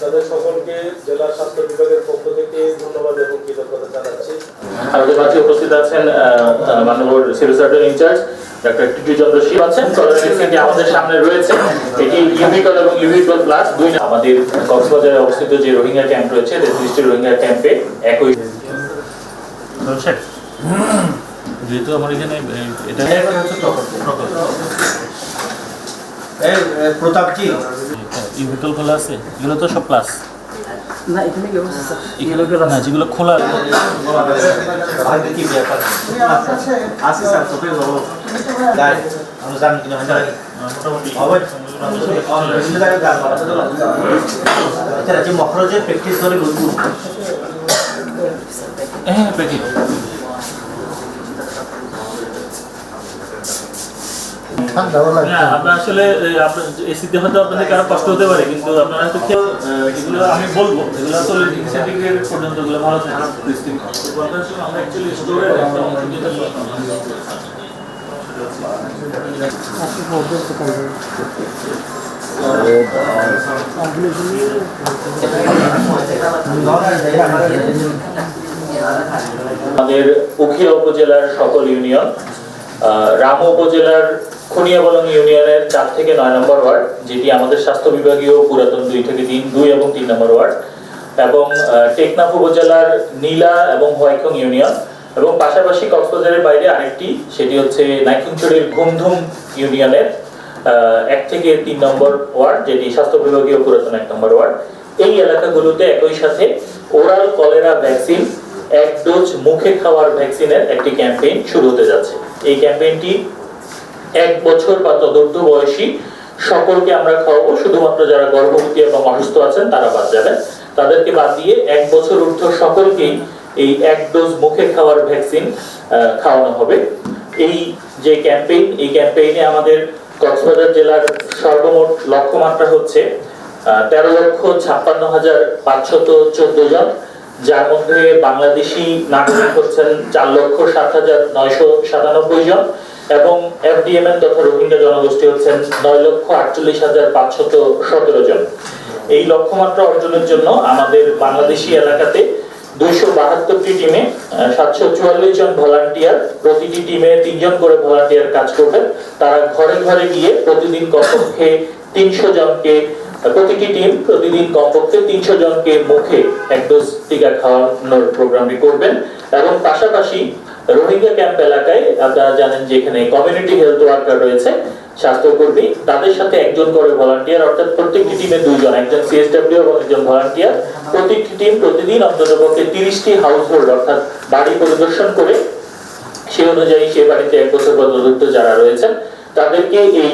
তাদের সকলকে জেলা স্বাস্থ্য বিভাগের পক্ষ থেকে ধন্যবাদ এবং কৃতজ্ঞতা জানাচ্ছি। আমাদের মাঝে উপস্থিত আছেন মাননীয় civil surgeon incharge doctor Titu Chandra Shib আছেন করোনা আমাদের সামনে রয়েছে। এটি ইউনিকল এবং ইউনিকল প্লাস দুই আমাদের কক্সবাজারে অবস্থিত যে রোহিঙ্গা ক্যাম্প রয়েছে তেত্রিশটি রোহিঙ্গা ক্যাম্পে একই যেহেতু আমার এখানে এটা প্রতাপজি ইউভিকল খোলা আছে এগুলো তো সব প্লাস না এখানে কি অবস্থা? স্যার এগুলো না যেগুলো খোলা কি ব্যাপার আছে স্যার তোকে বলো যাই আমরা জানি কিনা মোটামুটি। হবে মখরজের প্র্যাকটিস করে বলব হ্যাঁ প্যাকেট। না আসলে এসিতে হয়তো আপনাদের কারও কষ্ট হতে পারে কিন্তু আপনারা যেগুলো আমি বলব এগুলো তো সেন্টিগ্রেড পর্যন্ত এগুলো ভালো থাকে। পরিস্থিতি তো আপনার সঙ্গে আমরা অ্যাকচুয়ালি স্টোরের একটা অংশ যেটা আমাদের উখিয়া উপজেলার সকল ইউনিয়ন আহ, রামু উপজেলার খুনিয়াবলং ইউনিয়নের চার থেকে নয় নম্বর ওয়ার্ড, যেটি আমাদের স্বাস্থ্য বিভাগীয় পুরাতন দুই থেকে তিন, দুই এবং তিন নম্বর ওয়ার্ড, এবং টেকনাফ উপজেলার নীলা এবং হোয়াইখং ইউনিয়ন, এবং পাশাপাশি কক্সবাজারের বাইরে আরেকটি, সেটি হচ্ছে নাইকুঞ্চড়ির ঘুমধুম ইউনিয়নের এক থেকে তিন নম্বর ওয়ার্ড, যেটি স্বাস্থ্য বিভাগীয় পুরাতন এক নম্বর ওয়ার্ড। এই এলাকাগুলোতে একই সাথে ওরাল কলেরা ভ্যাকসিন, এক ডোজ মুখে খাওয়ার ভ্যাকসিনের একটি ক্যাম্পেইন শুরু হতে যাচ্ছে। এই ক্যাম্পেইনটি এক বছর বা তদূর্ধ্ব বয়সী সকলকে আমরা খাওয়াবো। শুধুমাত্র যারা গর্ভবতী এবং অসুস্থ আছেন, তারা বাদ যাবেন। তাদেরকে বাদ দিয়ে এক বছর ঊর্ধ্ব সকলকেই এই এক ডোজ মুখে খাওয়ার ভ্যাকসিন খাওয়ানো হবে। এই যে ক্যাম্পেইন, এই ক্যাম্পেইনে আমাদের কক্সবাজার জেলার সর্বমোট লক্ষ্যমাত্রা হচ্ছে তেরো লক্ষ ছাপ্পান্ন হাজার পাঁচশত চোদ্দ জন, যার মধ্যে বাংলাদেশি নাগরিক হচ্ছেন চার লক্ষ সাত হাজার নয়শো সাতানব্বই জন। এবং এফডিএম এফডিএমএন তথা রোহিঙ্গা জনগোষ্ঠী হচ্ছেন নয় লক্ষ আটচল্লিশ হাজার পাঁচশত সতেরো জন। এই লক্ষ্যমাত্রা অর্জনের জন্য আমাদের বাংলাদেশি এলাকাতে দুইশো বাহাত্তরটি টিমে সাতশো চুয়াল্লিশ জন ভলান্টিয়ার, প্রতিটি টিমে তিনজন করে ভলান্টিয়ার কাজ করবেন। তারা ঘরে ঘরে গিয়ে প্রতিদিন কমপক্ষে তিনশো জনকে, প্রতিটি টিম প্রতিদিন কমপক্ষে তিনশো জনকে মুখে এক ডোজ টিকা খাওয়ানোর প্রোগ্রামটি করবেন। এবং পাশাপাশি রোহিঙ্গা ক্যাম্প এলাকায় আপনারা জানেন যে এখানে কমিউনিটি হেলথ ওয়ার্কার রয়েছে, স্বাস্থ্যকর্মী, তাদের সাথে একজন করে ভলান্টিয়ার অর্থাৎ প্রত্যেকটি টিমে দুইজন, একজন সিএসডব্লিউ এবং একজন ভলান্টিয়ার প্রত্যেকটি টিম প্রতিদিন অন্ততপক্ষে তিরিশটি হাউস হোল্ড অর্থাৎ বাড়ি পরিদর্শন করে সেই অনুযায়ী সে বাড়িতে এক বছর পর্যন্ত যারা রয়েছেন, তাদেরকে এই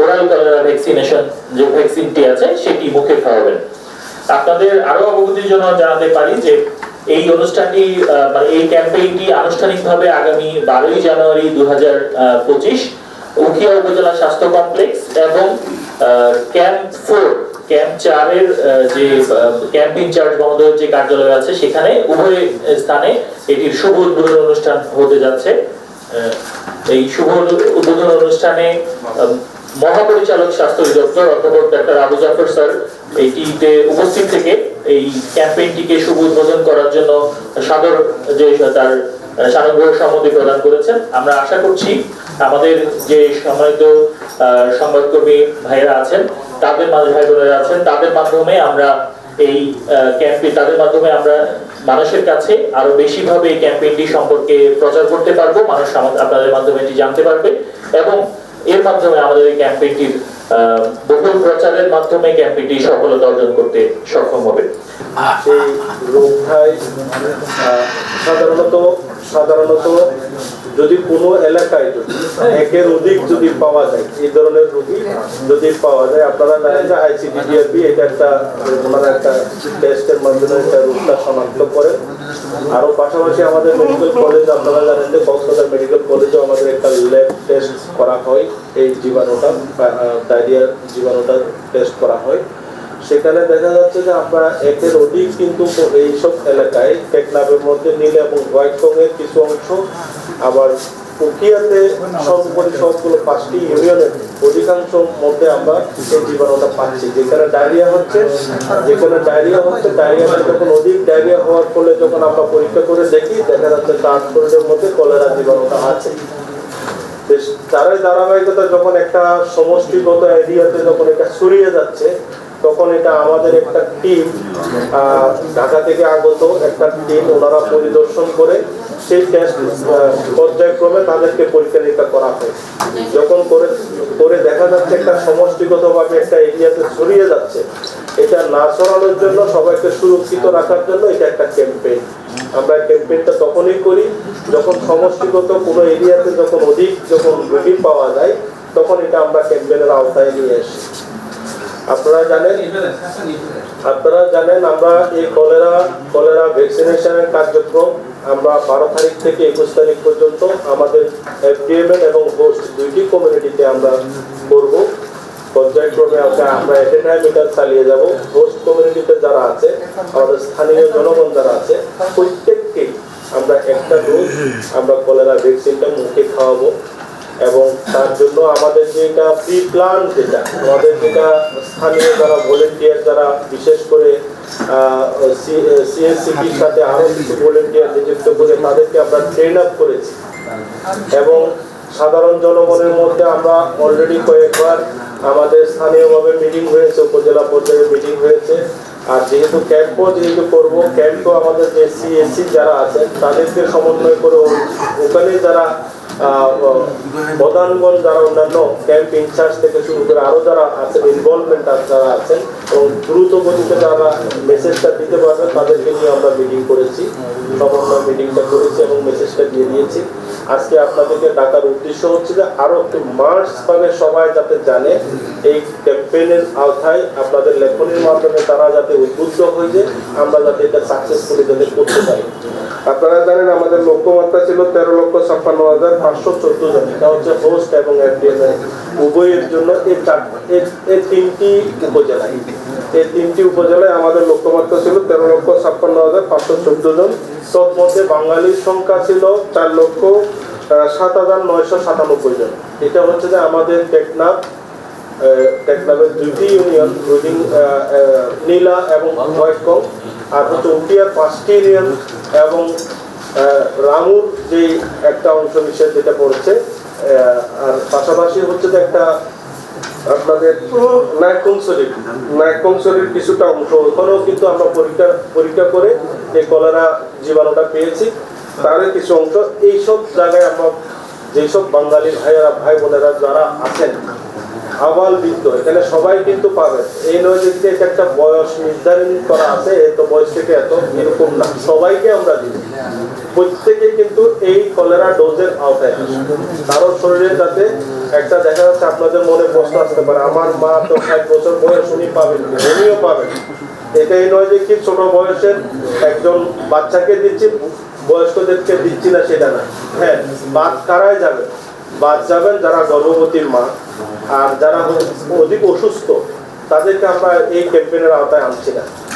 ওরাল কলেরা ভ্যাকসিনেশন যে ভ্যাকসিনটি আছে, সেটি মুখে খাওয়াবেন। আপনাদের আরও অবগতির জন্য জানাতে পারি যে এই অনুষ্ঠানটি মানে এই ক্যাম্পেইনটি আনুষ্ঠানিকভাবে আগামী বারোই জানুয়ারি দু হাজার পঁচিশ উখিয়া উপজেলা স্বাস্থ্য কমপ্লেক্স এবং ক্যাম্প ফোর, ক্যাম্প চারের যে ক্যাম্প ইনচার্জ মহোদয়ের যে কার্যালয় আছে, সেখানে উভয় স্থানে এটির শুভ উদ্বোধন অনুষ্ঠান হতে যাচ্ছে। এই শুভ উদ্বোধন অনুষ্ঠানে মহাপরিচালক স্বাস্থ্য অধিদপ্তর, অধ্যাপক ডাক্তার আবু জাফর স্যার এইটিতে উপস্থিত থেকে এই ক্যাম্পেইনটিকে শুভ উদ্বোধন করার জন্য সাদর যে তার সানুগ্রহ সম্মতি প্রদান করেছেন। আমরা আশা করছি আমাদের যে সম্মানিত সংবাদকর্মী ভাইয়েরা আছেন, তাদের ভাই বোনেরা আছেন, তাদের মাধ্যমে আমরা এই ক্যাম্পে, তাদের মাধ্যমে আমরা মানুষের কাছে আরও বেশি ভাবে এই ক্যাম্পেইনটি সম্পর্কে প্রচার করতে পারব। মানুষ আপনাদের মাধ্যমে এটি জানতে পারবে। এবং এর মাধ্যমে আমাদের এই ক্যাম্পেইনটির বহুল প্রচারের মাধ্যমে ক্যাম্পেইনটি সফলতা অর্জন করতে সক্ষম হবে। সেই রোগটাই আহ, সাধারণত সাধারণত যদি কোনো এলাকায় যদি একের অধিক যদি পাওয়া যায় এই ধরনের রোগী যদি পাওয়া যায় আপনারা জানেন যে আইসিডিডিআরবি এটা একটা ওনারা একটা টেস্টের মাধ্যমে একটা রোগটা শনাক্ত করেন আরও পাশাপাশি আমাদের মেডিকেল কলেজ আপনারা জানেন যে কক্সবাজার মেডিকেল কলেজেও আমাদের একটা ল্যাব টেস্ট করা হয় এই জীবাণুটা ডায়রিয়ার জীবাণুটা টেস্ট করা হয়। সেখানে দেখা যাচ্ছে যে আমরা একের অধিক কিন্তু এইসব এলাকায় টেকনাফের মধ্যে নীল এবং হোয়াইট এর কিছু অংশ, আবার উকিয়াতে সর্বোপরি সবগুলো পাঁচটি ইউনিয়নের অধিকাংশ মধ্যে আমরা এই জীবাণুটা পাচ্ছি। যেখানে ডায়রিয়া হচ্ছে, যেখানে ডায়রিয়া হচ্ছে ডায়রিয়াটা যখন অধিক ডায়রিয়া হওয়ার ফলে যখন আমরা পরীক্ষা করে দেখি, দেখা যাচ্ছে তার শরীরের মধ্যে কলেরা জীবাণুটা আছে। তারই ধারাবাহিকতা যখন একটা সমষ্টিগত এরিয়াতে যখন এটা ছড়িয়ে যাচ্ছে তখন এটা আমাদের একটা টিম ঢাকা থেকে আগত একটা টিম ওনারা পরিদর্শন করে সেই টেস্ট পর্যায়ক্রমে তাদেরকে নিরীক্ষা করা হয়। যখন করে করে দেখা যাচ্ছে একটা সমষ্টিগতভাবে একটা এরিয়াতে ছড়িয়ে যাচ্ছে, এটা না ছড়ানোর জন্য সবাইকে সুরক্ষিত রাখার জন্য এটা একটা ক্যাম্পেইন আমরা ক্যাম্পেইনটা তখনই করি যখন সমষ্টিগত কোনো এরিয়াতে যখন অধিক, যখন রোগী পাওয়া যায়, তখন এটা আমরা ক্যাম্পেইনের আওতায় নিয়ে আসি। আপনারা জানেন আপনারা জানেন আমরা এই কলেরা কলেরা ভ্যাকসিনেশনের কার্যক্রম আমরা বারো তারিখ থেকে একুশ তারিখ পর্যন্ত আমাদের এফডিএমএল এবং হোস্ট দুইটি কমিউনিটিতে আমরা করব। পর্যায়ক্রমে আমরা আমরা এট এ এটা চালিয়ে যাব। হোস্ট কমিউনিটিতে যারা আছে, আমাদের স্থানীয় জনগণ যারা আছে, প্রত্যেককেই আমরা একটা ডোজ আমরা কলেরা ভ্যাকসিনটা মুখে খাওয়াবো। এবং তার জন্য আমাদের যেটা প্রি প্ল্যান যেটা আমাদের যেটা স্থানীয় যারা ভলেন্টিয়ার যারা বিশেষ করে সিএসসিপির সাথে আরও কিছু ভলেন্টিয়ার নিযুক্ত করে তাদেরকে আমরা ট্রেন আপ করেছি। এবং সাধারণ জনগণের মধ্যে আমরা অলরেডি কয়েকবার আমাদের স্থানীয়ভাবে মিটিং হয়েছে, উপজেলা পর্যায়ে মিটিং হয়েছে। আর যেহেতু ক্যাম্পও যেহেতু করব ক্যাম্পও আমাদের যে সিএসসি যারা আছেন, তাদেরকে সমন্বয় করে ওখানে যারা প্রধানগণ যারা অন্যান্য ক্যাম্প ইনচার্জ থেকে শুরু করে আরও যারা আছেন ইনভলভমেন্ট যারা আছেন, এবং দ্রুত গতিতে যারা মেসেজটা দিতে পারবেন, তাদেরকে নিয়ে আমরা মিটিং করেছি। সমন্বয় মিটিংটা করেছি এবং মেসেজটা দিয়ে দিয়েছি। আজকে আপনাদেরকে ডাকার উদ্দেশ্য হচ্ছে যে আরও একটু ভাবে সবাই যাতে জানে, এই ক্যাম্পেইনের আওতায় আপনাদের লেখনের মাধ্যমে তারা যাতে উদ্বুদ্ধ হয়ে আমরা যাতে এটা সাকসেসফুলি যাতে করতে পারি। আপনারা জানেন আমাদের লক্ষ্যমাত্রা ছিল তেরো লক্ষ ছাপ্পান্ন হাজার পাঁচশো চোদ্দ জন। এটা হচ্ছে হোস্ট এবং উভয়ের জন্য এই চার এই- তিনটি উপজেলায়। এই তিনটি উপজেলায় আমাদের লক্ষ্যমাত্রা ছিল তেরো লক্ষ ছাপ্পান্ন হাজার পাঁচশো চোদ্দ জন। তৎমধ্যে বাঙালির সংখ্যা ছিল চার লক্ষ সাত হাজার নয়শো সাতানব্বই জন। এটা হচ্ছে যে আমাদের টেকনাফ টেকনাফের দুইটি ইউনিয়ন, রুডিং নীলা এবং হোয়াইটকং আর হচ্ছে উটিয়ার পাঁচটি ইউনিয়ন এবং রামুর যে একটা অংশ বিশেষ যেটা পড়ছে আর পাশাপাশি হচ্ছে যে একটা আপনাদের নায়কং শরীর নায়কং শরীর কিছুটা অংশ। ওখানেও কিন্তু আমরা পরীক্ষা পরীক্ষা করে এই কলেরা জীবাণুটা পেয়েছি তারই কিছু অংশ। এইসব জায়গায় আমরা, যেসব বাঙালি ভাইয়েরা, ভাই বোনেরা যারা আছেন আবাল বৃদ্ধ এখানে সবাই কিন্তু পাবে। এই নয় যে একটা বয়স নির্ধারণ করা আছে এত বয়স থেকে এত এরকম না। সবাইকে আমরা দিই। প্রত্যেকে কিন্তু এই কলেরা ডোজের আওতায় কারোর শরীরে যাতে একটা দেখা যাচ্ছে আপনাদের মনে প্রশ্ন আসতে পারে, আমার মা তো ষাট বছর বয়স উনি পাবেন উনিও পাবেন। এটাই নয় যে কি ছোট বয়সের একজন বাচ্চাকে দিচ্ছি, বয়স্কদেরকে দিচ্ছি না সেটা না। হ্যাঁ বাদ কারাই যাবে। বাদ যাবেন যারা গর্ভবতীর মা আর যারা অধিক অসুস্থ, তাদেরকে আমরা এই ক্যাম্পেইনের আওতায় আনছি না।